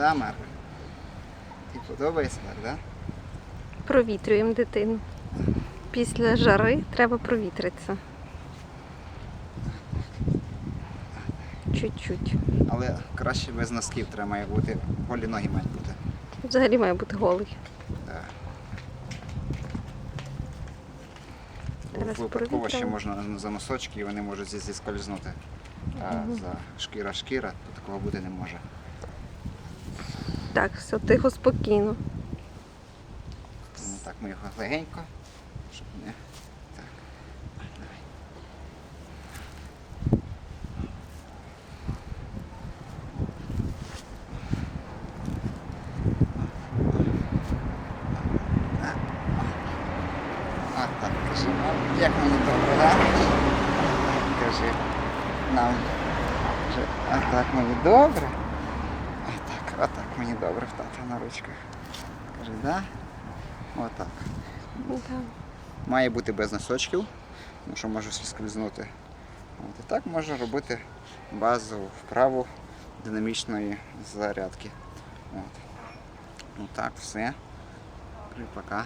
Да, Марка? Ті подобається так, да? Провітрюємо дитину. Після жари треба провітритися. Чуть-чуть. Але краще без носків треба має бути, голі ноги мають бути. Взагалі має бути голий. Да. Зараз Випадково ще провітримо. можна за носочки і вони можуть зі- зіскользнути. А за шкіра-шкіра, то такого бути не може. Так, все тихо, спокійно. Тому так ми його легенько, щоб не. Так. Давай. А. Так, кажи, а, як мені добре, так? Кажи нам. А так мені добре. А так, мені добре в тата на ручках. Каже, да? Отак. Да. Має бути без носочків, тому що може скользнути. От, і так можна робити базову вправу динамічної зарядки. От. Ну так, все. Пока.